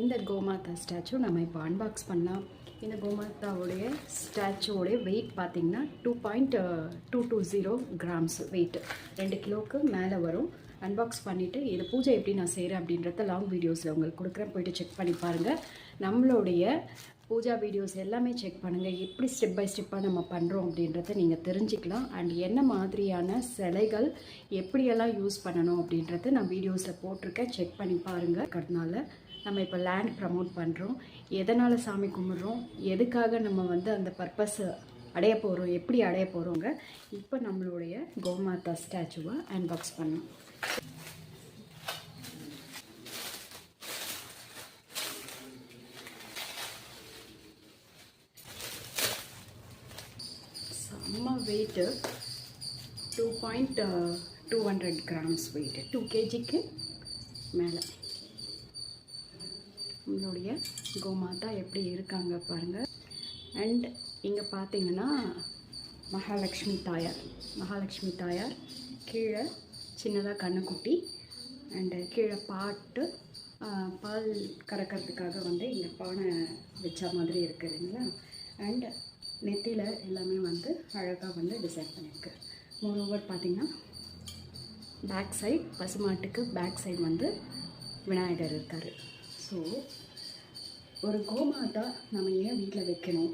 இந்த கோமாதா ஸ்டாச்சு நம்ம இப்போ அன்பாக்ஸ் பண்ணலாம். இந்த கோமாதாவுடைய ஸ்டாச்சுவோடைய வெயிட் பார்த்தீங்கன்னா two point two two zero grams weight ரெண்டு கிலோவுக்கு மேலே வரும். அன்பாக்ஸ் பண்ணிவிட்டு இது பூஜை எப்படி நான் செய்கிறேன் அப்படின்றத லாங் வீடியோஸில் உங்களுக்கு கொடுக்குறேன். போயிட்டு செக் பண்ணி பாருங்கள் நம்மளுடைய பூஜா வீடியோஸ் எல்லாமே செக் பண்ணுங்கள் எப்படி ஸ்டெப் பை ஸ்டெப்பாக நம்ம பண்ணுறோம் அப்படின்றத நீங்கள் தெரிஞ்சுக்கலாம். அண்ட் என்ன மாதிரியான சிலைகள் எப்படியெல்லாம் யூஸ் பண்ணணும் அப்படின்றத நான் வீடியோஸில் போட்டிருக்கேன். செக் பண்ணி பாருங்கள் இருக்கிறதுனால நம்ம இப்போ லேண்ட் ப்ரமோட் பண்ணுறோம் எதனால் சாமி கும்பிட்றோம்? எதுக்காக நம்ம வந்து அந்த பர்பஸ் அடைய போகிறோம் எப்படி அடைய போகிறோங்க இப்போ நம்மளுடைய கோமாதா ஸ்டாச்சுவை அன்பாக்ஸ் பண்ணோம். செம்ம weight two point two hundred grams weight two கேஜிக்கு மேலே. நம்மளுடைய கோமாதா எப்படி இருக்காங்க பாருங்கள் அண்ட் இங்கே பார்த்தீங்கன்னா மகாலட்சுமி தாயார். மகாலட்சுமி தாயார் கீழே சின்னதாக கண்ணுக்குட்டி அண்டு கீழே பாட்டு பால் கறக்கிறதுக்காக வந்து இங்கே பானை வச்ச மாதிரி இருக்குதுங்களா அண்ட் நெத்தியில் எல்லாமே வந்து அழகாக வந்து டிசைன் பண்ணியிருக்கு மோரோவர் பார்த்திங்கன்னா பேக் சைட் பசுமாட்டுக்கு பேக் சைட் வந்து விநாயகர் இருக்கார். ஸோ ஒரு கோமாதா நம்ம ஏன் வீட்டில் வைக்கணும்?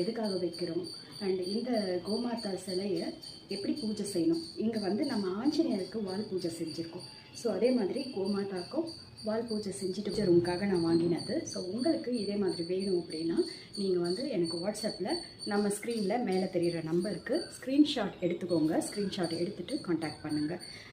எதுக்காக வைக்கிறோம்? அண்ட் இந்த கோமாதா சிலையை எப்படி பூஜை செய்யணும்? இங்கே வந்து நம்ம ஆஞ்சநேயருக்கு வால் பூஜை செஞ்சுருக்கோம். ஸோ அதே மாதிரி கோமாதாக்கும் வால் பூஜை செஞ்சுட்டு உங்களுக்காக நான் வாங்கினது. ஸோ உங்களுக்கு இதே மாதிரி வேணும் அப்படின்னா நீங்கள் வந்து எனக்கு வாட்ஸ்அப்பில் நம்ம ஸ்க்ரீனில் மேலே தெரிகிற நம்பருக்கு ஸ்க்ரீன்ஷாட் எடுத்துக்கோங்க. ஸ்க்ரீன்ஷாட் எடுத்துகிட்டு காண்டாக்ட் பண்ணுங்கள்